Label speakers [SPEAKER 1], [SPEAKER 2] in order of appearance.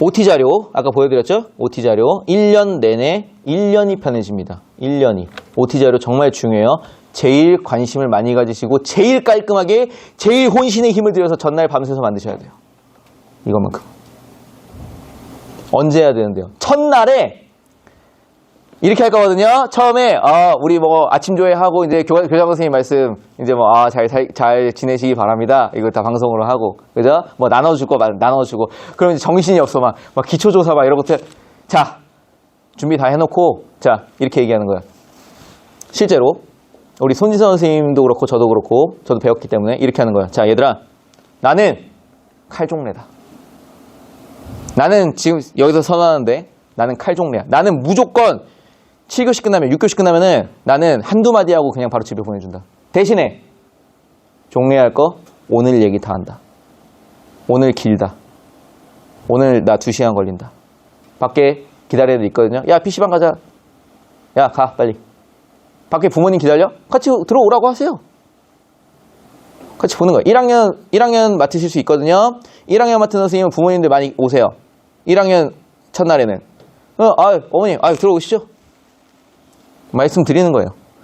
[SPEAKER 1] OT 자료 아까 보여드렸죠? OT 자료 1년 내내 1년이 편해집니다. 1년이 OT 자료 정말 중요해요. 제일 관심을 많이 가지시고 제일 깔끔하게 제일 혼신의 힘을 들여서 전날 밤새서 만드셔야 돼요. 이것만큼. 언제 해야 되는데요? 첫날에 이렇게 할 거거든요. 처음에 아, 우리 뭐 아침 조회하고 이제 교, 교장 선생님 말씀 이제 뭐 아 잘 잘 지내시기 바랍니다. 이거 다 방송으로 하고 그죠? 뭐 나눠주고 그럼 이제 정신이 없어 막, 막 기초조사 막 이런 것들 자 준비 다 해놓고 자 이렇게 얘기하는 거야. 실제로 우리 손지선 선생님도 그렇고 저도 그렇고 저도 배웠기 때문에 이렇게 하는 거야. 자 얘들아 나는 칼종래다. 나는 지금 여기서 선언하는데 나는 칼종래야. 나는 무조건 7교시 끝나면 6교시 끝나면은 나는 한두 마디 하고 그냥 바로 집에 보내준다. 대신에 종례할 거 오늘 얘기 다 한다. 오늘 길다. 오늘 나 2시간 걸린다. 밖에 기다려야 돼 있거든요. 야 PC방 가자. 야 가 빨리. 밖에 부모님 기다려? 같이 들어오라고 하세요. 같이 보는 거예요. 1학년 1학년 맡으실 수 있거든요. 1학년 맡은 선생님은 부모님들 많이 오세요. 1학년 첫날에는 어, 아, 어머님, 아, 들어오시죠. 말씀드리는 거예요.